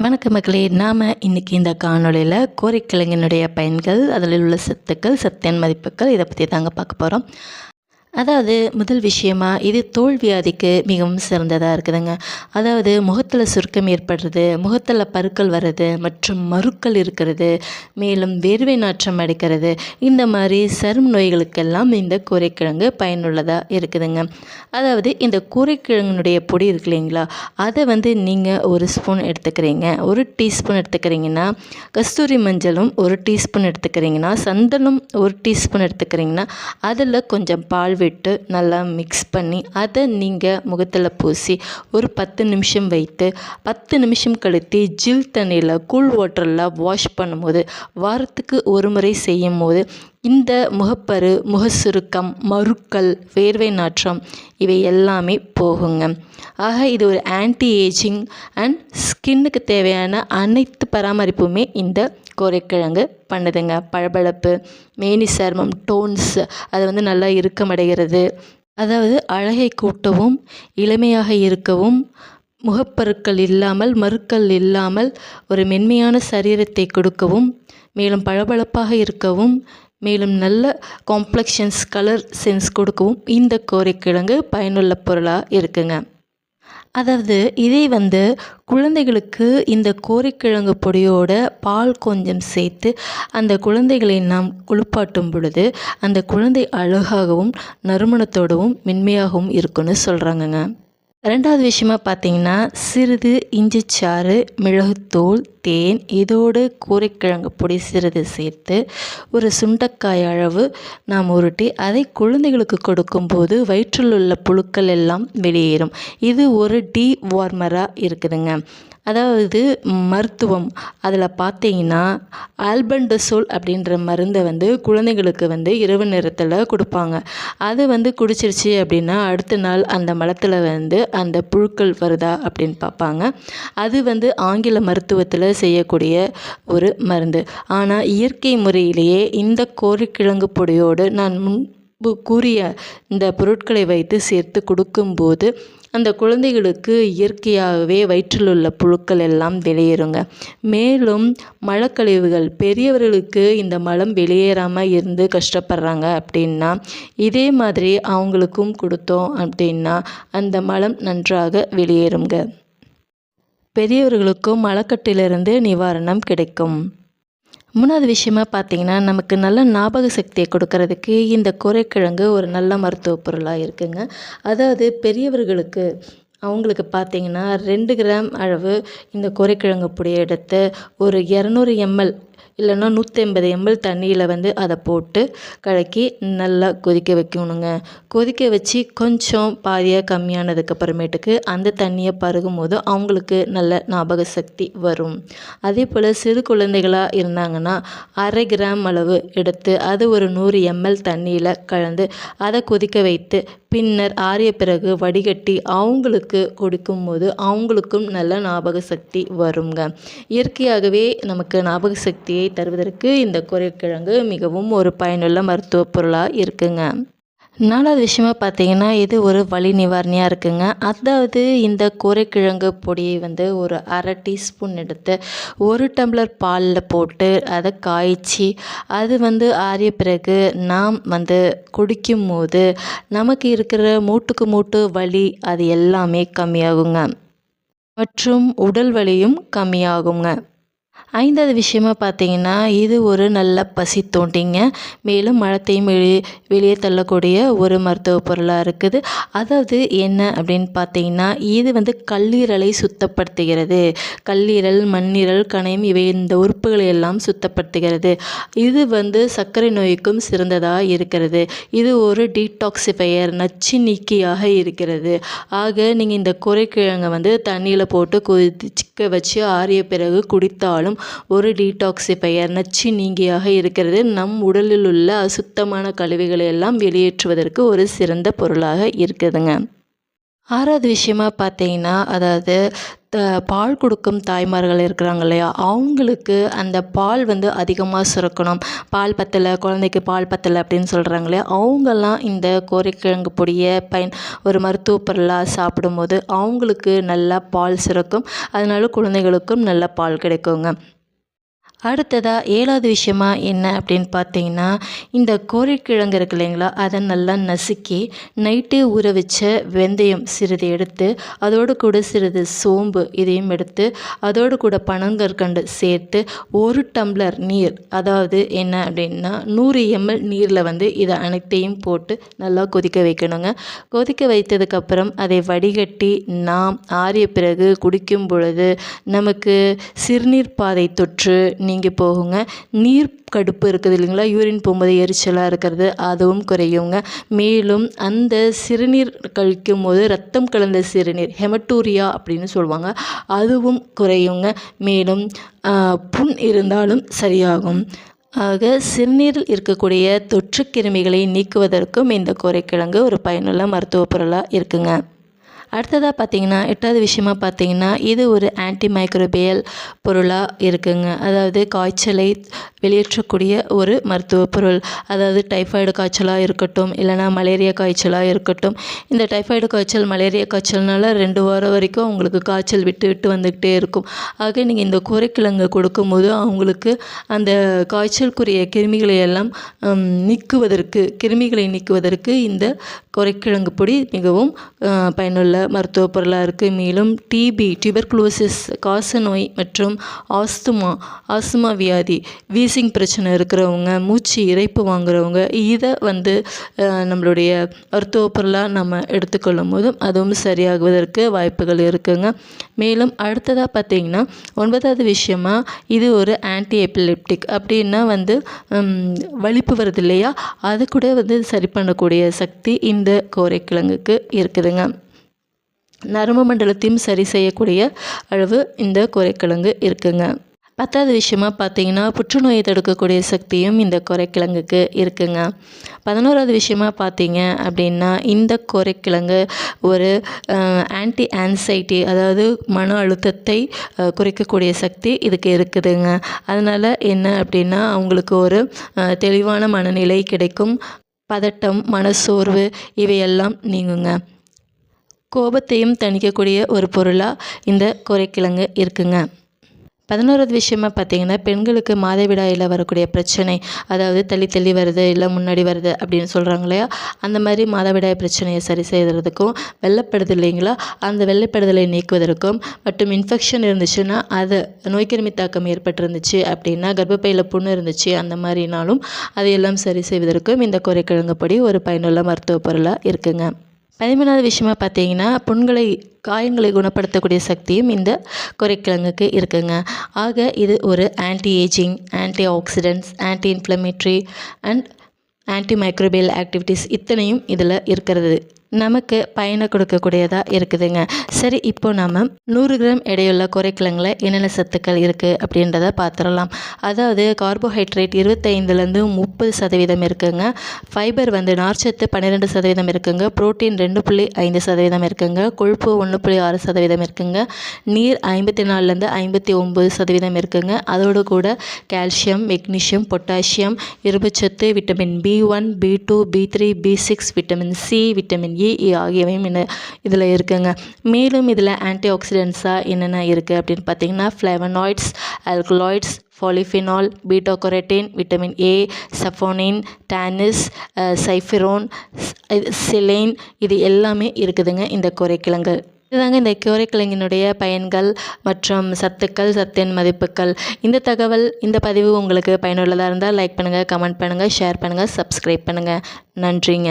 வணக்க மக்களே நாம் இன்றைக்கி இந்த காணொளியில் கோரிக்கிழங்கினுடைய பயன்கள் அதில் உள்ள சத்துக்கள் சத்தியன் மதிப்புகள் இதை பற்றி தாங்க பார்க்க போகிறோம் அதாவது முதல் விஷயமா இது தோல் வியாதிக்கு மிகவும் சிறந்ததாக இருக்குதுங்க. அதாவது முகத்தில் சுருக்கம் ஏற்படுறது முகத்தில் பருக்கள் வர்றது மற்றும் மருக்கள் இருக்கிறது மேலும் வேர்வை நாற்றம் அடைக்கிறது இந்த மாதிரி சரும நோய்களுக்கெல்லாம் இந்த கூரைக்கிழங்கு பயனுள்ளதாக இருக்குதுங்க. அதாவது இந்த கூரைக்கிழங்கினுடைய பொடி இருக்கு இல்லைங்களா அதை வந்து நீங்கள் ஒரு ஸ்பூன் எடுத்துக்கிறீங்க ஒரு டீஸ்பூன் எடுத்துக்கிறீங்கன்னா கஸ்தூரி மஞ்சளும் ஒரு டீஸ்பூன் எடுத்துக்கிறீங்கன்னா சந்தனம் ஒரு டீஸ்பூன் எடுத்துக்கிறீங்கன்னா அதில் கொஞ்சம் பால் விட்டு நல்லா மிக்ஸ் பண்ணி அதை நீங்கள் முகத்தில் பூசி ஒரு பத்து நிமிஷம் வைத்து பத்து நிமிஷம் கழித்து ஜில் தண்ணியில் கூல் வாட்டரில் வாஷ் பண்ணும்போது வாரத்துக்கு ஒரு முறை செய்யும் போது இந்த முகப்பரு முக சுருக்கம் மருக்கள் வேர்வை நாற்றம் இவை எல்லாமே போகுங்க. ஆக இது ஒரு ஆன்டி ஏஜிங் அண்ட் ஸ்கின்னுக்கு தேவையான அனைத்து பராமரிப்புமே இந்த கோரைக்கிழங்கு பண்ணுதுங்க. பளபளப்பு மேனி சர்மம் டோன்ஸ் அது வந்து நல்லா இறுக்கமடைகிறது. அதாவது அழகை கூட்டவும் இளமையாக இருக்கவும் முகப்பருக்கள் இல்லாமல் மருக்கள் இல்லாமல் ஒரு மென்மையான சரீரத்தை கொடுக்கவும் மேலும் பளபளப்பாக இருக்கவும் மேலும் நல்ல காம்ப்ளெக்ஷன்ஸ் கலர் சென்ஸ் கொடுக்கவும் இந்த கோரைக்கிழங்கு பயனுள்ள பொருளாக இருக்குங்க. அதாவது இதே வந்து குழந்தைகளுக்கு இந்த கோரிக்கிழங்கு பொடியோட பால் கொஞ்சம் சேர்த்து அந்த குழந்தைகளை நாம் குளிப்பாட்டும் பொழுது அந்த குழந்தை அழகாகவும் நறுமணத்தோடவும் மென்மையாகவும் இருக்குன்னு சொல்கிறாங்கங்க ரெண்டாவது விஷயமா பார்த்தீங்கன்னா சிறிது இஞ்சிச்சாறு மிளகுத்தூள் தேன் இதோடு கூரைக்கிழங்கு பொடி சிறிது சேர்த்து ஒரு சுண்டக்காய் அளவு நாம் உருட்டி அதை குழந்தைகளுக்கு கொடுக்கும்போது வயிற்றில் உள்ள புழுக்கள் எல்லாம் வெளியேறும். இது ஒரு டீ வார்மராக இருக்குதுங்க. அதாவது மருத்துவம். அதில் பார்த்தீங்கன்னா ஆல்பண்டசோல் அப்படின்ற மருந்தை வந்து குழந்தைங்களுக்கு வந்து இரவு நேரத்தில் கொடுப்பாங்க. அது வந்து குடிச்சிருச்சு அப்படின்னா அடுத்த நாள் அந்த மலத்தில் வந்து அந்த புழுக்கள் வருதா அப்படின்னு பார்ப்பாங்க அது வந்து ஆங்கில மருத்துவத்தில் செய்யக்கூடிய ஒரு மருந்து. ஆனால் இயற்கை முறையிலேயே இந்த கோரிக்கிழங்கு பொடியோடு நான் முன்பு கூறிய இந்த பொருட்களை வைத்து சேர்த்து கொடுக்கும்போது அந்த குழந்தைகளுக்கு இயற்கையாகவே வயிற்றில் உள்ள புழுக்கள் எல்லாம் வெளியேறுங்க. மேலும் மலக்கழிவுகள் பெரியவர்களுக்கு இந்த மலம் வெளியேறாமல் இருந்து கஷ்டப்படுறாங்க அப்படின்னா இதே மாதிரி அவங்களுக்கும் கொடுத்தோம் அப்படின்னா அந்த மலம் நன்றாக வெளியேறுங்க. பெரியவர்களுக்கும் மலக்கட்டிலிருந்து நிவாரணம் கிடைக்கும். மூணாவது விஷயமா பார்த்தீங்கன்னா நமக்கு நல்ல ஞாபக சக்தியை கொடுக்கறதுக்கு இந்த குறைக்கிழங்கு ஒரு நல்ல மருத்துவ பொருளாக இருக்குங்க. அதாவது பெரியவர்களுக்கு அவங்களுக்கு பார்த்தீங்கன்னா ரெண்டு கிராம் அளவு இந்த குறைக்கிழங்கு பொடியை எடுத்து ஒரு இரநூறு எம்எல் இல்லைன்னா நூற்றி ஐம்பது எம்எல் தண்ணியில் வந்து அதை போட்டு கலக்கி நல்லா கொதிக்க வைக்கணுங்க. கொதிக்க வச்சு கொஞ்சம் பாதியாக கம்மியானதுக்கு அப்புறமேட்டுக்கு அந்த தண்ணியை பருகும் போது அவங்களுக்கு நல்ல ஞாபக சக்தி வரும். அதே போல் சிறு குழந்தைகளாக இருந்தாங்கன்னா அரை கிராம் அளவு எடுத்து அது ஒரு நூறு எம்எல் தண்ணியில் கலந்து அதை கொதிக்க வைத்து பின்னர் ஆறிய பிறகு வடிகட்டி அவங்களுக்கு கொடுக்கும்போது அவங்களுக்கும் நல்ல ஞாபக சக்தி வருங்க. இயற்கையாகவே நமக்கு ஞாபக சக்தியை தருவதற்கு இந்த குறைக்கிழங்கு மிகவும் ஒரு பயனுள்ள மருத்துவ பொருளாக இருக்குங்க. நாலாவது விஷயமா பார்த்தீங்கன்னா இது ஒரு வலி நிவாரணியாக இருக்குங்க. அதாவது இந்த கோரைக்கிழங்கு பொடியை வந்து ஒரு அரை டீஸ்பூன் எடுத்து ஒரு டம்ளர் பாலில் போட்டு அதை காய்ச்சி அது வந்து ஆறிய பிறகு நாம் வந்து குடிக்கும் போது நமக்கு இருக்கிற மூட்டுக்கு மூட்டு வலி அது எல்லாமே கம்மியாகுங்க. மற்றும் உடல் வலியும் கம்மியாகுங்க. ஐந்தாவது விஷயமா பார்த்தீங்கன்னா இது ஒரு நல்ல பசி தோண்டிங்க. மேலும் மழத்தையும் வெளியே வெளியே தள்ளக்கூடிய ஒரு மருத்துவ பொருளாக இருக்குது. அதாவது என்ன அப்படின்னு பார்த்தீங்கன்னா இது வந்து கல்லீரலை சுத்தப்படுத்துகிறது. கல்லீரல் மண்ணீரல் கணையம் இவை இந்த உறுப்புகளை எல்லாம் சுத்தப்படுத்துகிறது. இது வந்து சர்க்கரை நோய்க்கும் சிறந்ததாக இருக்கிறது. இது ஒரு டீடாக்சிஃபையர் நச்சு நீக்கியாக இருக்கிறது. ஆக நீங்கள் இந்த குறைக்கிழங்கை வந்து தண்ணியில் போட்டு கொதிக்க வச்சு ஆறிய பிறகு குடித்தாலும் ஒரு டீடாக்சிஃபையர் நச்சு நீங்கியாக இருக்கிறது. நம் உடலில் உள்ள அசுத்தமான கழிவுகளை எல்லாம் வெளியேற்றுவதற்கு ஒரு சிறந்த பொருளாக இருக்குதுங்க ஆறாவது விஷயமா பார்த்தீங்கன்னா அதாவது த பால் கொடுக்கும் தாய்மார்கள் இருக்கிறாங்க இல்லையா? அவங்களுக்கு அந்த பால் வந்து அதிகமாக சுரக்கணும். பால் பத்தலை குழந்தைக்கு பால் பத்தலை அப்படின்னு சொல்கிறாங்க இல்லையா? அவங்கெல்லாம் இந்த கோரிக்கிழங்கு பொடியை பயன் ஒரு மருத்துவ பொருளாக சாப்பிடும்போது அவங்களுக்கு நல்லா பால் சுரக்கும். அதனால குழந்தைகளுக்கும் நல்ல பால் கிடைக்குங்க. அடுத்ததாக ஏழாவது விஷயமா என்ன அப்படின்னு பார்த்தீங்கன்னா இந்த கோரிக்கிழங்கு இருக்கு இல்லைங்களா அதை நல்லா நசுக்கி நைட்டே ஊற வச்ச வெந்தயம் சிறிது எடுத்து அதோடு கூட சிறிது சோம்பு இதையும் எடுத்து அதோடு கூட பனங்கற்கண்டு சேர்த்து ஒரு டம்ளர் நீர் அதாவது என்ன அப்படின்னா நூறு எம்எல் நீரில் வந்து இதை அனைத்தையும் போட்டு நல்லா கொதிக்க வைக்கணுங்க. கொதிக்க வைத்ததுக்கப்புறம் அதை வடிகட்டி நாம் ஆறிய பிறகு குடிக்கும் பொழுது நமக்கு சிறுநீர் பாதை தொற்று நீங்கி போகுங்க. நீர் கடுப்பு இருக்குது இல்லைங்களா? யூரின் போகும்போது எரிச்சலாக இருக்கிறது அதுவும் குறையுங்க. மேலும் அந்த சிறுநீர் கழிக்கும் போது ரத்தம் கலந்த சிறுநீர் ஹெமட்டூரியா அப்படின்னு சொல்லுவாங்க அதுவும் குறையுங்க. மேலும் புண் இருந்தாலும் சரியாகும். ஆக சிறுநீரில் இருக்கக்கூடிய தொற்று கிருமிகளை நீக்குவதற்கும் இந்த கோரைக்கிழங்கு ஒரு பயனுள்ள மருத்துவ பொருளாக இருக்குங்க. அடுத்ததாக பார்த்தீங்கன்னா எட்டாவது விஷயமா பார்த்தீங்கன்னா இது ஒரு ஆன்டி மைக்ரோபியல் பொருளாக இருக்குங்க. அதாவது காய்ச்சலை வெளியேற்றக்கூடிய ஒரு மருத்துவ பொருள். அதாவது டைஃபாய்டு காய்ச்சலாக இருக்கட்டும் இல்லைனா மலேரியா காய்ச்சலாக இருக்கட்டும். இந்த டைஃபாய்டு காய்ச்சல் மலேரியா காய்ச்சல்னால ரெண்டு வாரம் வரைக்கும் அவங்களுக்கு காய்ச்சல் விட்டு விட்டு வந்துக்கிட்டே இருக்கும். ஆக நீங்கள் இந்த குறைக்கிழங்கு கொடுக்கும்போது அவங்களுக்கு அந்த காய்ச்சலுக்குரிய கிருமிகளை எல்லாம் நீக்குவதற்கு கிருமிகளை நீக்குவதற்கு இந்த குறைக்கிழங்கு பொடி மிகவும் பயனுள்ள மருத்துவ பொருளாக இருக்குது மேலும் டிபி டியூபர்குலோசிஸ் காசநோய் மற்றும் ஆஸ்துமா ஆஸ்துமா வியாதி வீசிங் பிரச்சனை இருக்கிறவங்க மூச்சு இறைப்பு வாங்குறவங்க இதை வந்து நம்மளுடைய மருத்துவ பொருளாக நம்ம எடுத்துக்கொள்ளும் போதும் அதுவும் சரியாகுவதற்கு வாய்ப்புகள் இருக்குங்க. மேலும் அடுத்ததாக பார்த்தீங்கன்னா ஒன்பதாவது விஷயமா இது ஒரு ஆன்டி எபிலெப்டிக் அப்படின்னா வந்து வலிப்பு வருது இல்லையா? அது கூட வந்து சரி பண்ணக்கூடிய சக்தி இந்த கோரைக்கிழங்குக்கு இருக்குதுங்க. நரம்பு மண்டலத்தையும் சரி செய்யக்கூடிய அளவு இந்த கோரைக்கிழங்கு இருக்குங்க. பத்தாவது விஷயமா பார்த்தீங்கன்னா புற்றுநோயை தடுக்கக்கூடிய சக்தியும் இந்த குறைக்கிழங்குக்கு இருக்குங்க. பதினோராவது விஷயமா பார்த்தீங்க அப்படின்னா இந்த குறைக்கிழங்கு ஒரு ஆன்டி ஆன்சைட்டி அதாவது மன அழுத்தத்தை குறைக்கக்கூடிய சக்தி இதுக்கு இருக்குதுங்க. அதனால் என்ன அப்படின்னா அவங்களுக்கு ஒரு தெளிவான மனநிலை கிடைக்கும். பதட்டம் மனசோர்வு இவையெல்லாம் நீங்குங்க. கோபத்தையும் தணிக்கக்கூடிய ஒரு பொருளாக இந்த குறைக்கிழங்கு இருக்குங்க. பதினோராவது விஷயமா பார்த்தீங்கன்னா பெண்களுக்கு மாதவிடாயில் வரக்கூடிய பிரச்சனை அதாவது தள்ளி தள்ளி வருது இல்லை முன்னாடி வருது அப்படின்னு சொல்கிறாங்க இல்லையா? அந்த மாதிரி மாதவிடாய் பிரச்சனையை சரி செய்கிறதுக்கும் வெள்ளப்படுது இல்லைங்களா அந்த வெள்ளைப்படுதலை நீக்குவதற்கும் மற்றும் இன்ஃபெக்ஷன் இருந்துச்சுன்னா அது நோய்க்கிருமி தாக்கம் ஏற்பட்டிருந்துச்சு அப்படின்னா கர்ப்பப்பையில் புண்ணு இருந்துச்சு அந்த மாதிரினாலும் அதையெல்லாம் சரி செய்வதற்கும் இந்த குறைக்கிழங்கு பொடி ஒரு பயனுள்ள மருத்துவ பொருளாக இருக்குங்க. பதிமூணாவது விஷயமா பார்த்தீங்கன்னா புண்களை காயங்களை குணப்படுத்தக்கூடிய சக்தியும் இந்த குறைக்கிழங்குக்கு இருக்குங்க. ஆக இது ஒரு anti aging anti oxidants anti inflammatory and anti microbial activities இத்தனையும் இதில் இருக்கிறது. நமக்கு பயனை கொடுக்கக்கூடியதாக இருக்குதுங்க. சரி இப்போ நாம் நூறு கிராம் எடையுள்ள குறைக்கிழங்கில் என்னென்ன சத்துக்கள் இருக்குது அப்படின்றத பார்த்துடலாம் அதாவது கார்போஹைட்ரேட் இருபத்தைந்துலேருந்து முப்பது சதவீதம் இருக்குங்க. ஃபைபர் வந்து நார்ச்சத்து பன்னிரெண்டு சதவீதம் இருக்குங்க. ப்ரோட்டீன் ரெண்டு புள்ளி ஐந்து சதவீதம் இருக்குங்க. கொழுப்பு ஒன்று புள்ளி ஆறு சதவீதம் இருக்குங்க. நீர் ஐம்பத்தி நாலுலேருந்து ஐம்பத்தி ஒம்பது சதவீதம் இருக்குங்க. அதோடு கூட கால்சியம் மெக்னீஷியம் பொட்டாசியம் இரும்புச்சத்து vitamin B one B two B three B six vitamin C vitamin E ஆகியவையும் என்ன இதில் இருக்குங்க. மேலும் இதில் ஆன்டி ஆக்சிடென்ட்ஸாக என்னென்ன இருக்குது அப்படின்னு பார்த்தீங்கன்னா flavonoids alkaloids polyphenol beta carotene vitamin A saponin tannins சைஃபிரோன் சிலைன் இது எல்லாமே இருக்குதுங்க இந்த குறைக்கிழங்கு. இதுதாங்க இந்த கோரைக்கிழங்கினுடைய பயன்கள் மற்றும் சத்துக்கள் சத்தின் மதிப்புகள். இந்த தகவல் இந்த பதிவு உங்களுக்கு பயனுள்ளதாக இருந்தால் லைக் பண்ணுங்கள் கமெண்ட் பண்ணுங்கள் ஷேர் பண்ணுங்கள் சப்ஸ்கிரைப் பண்ணுங்கள் நன்றிங்க.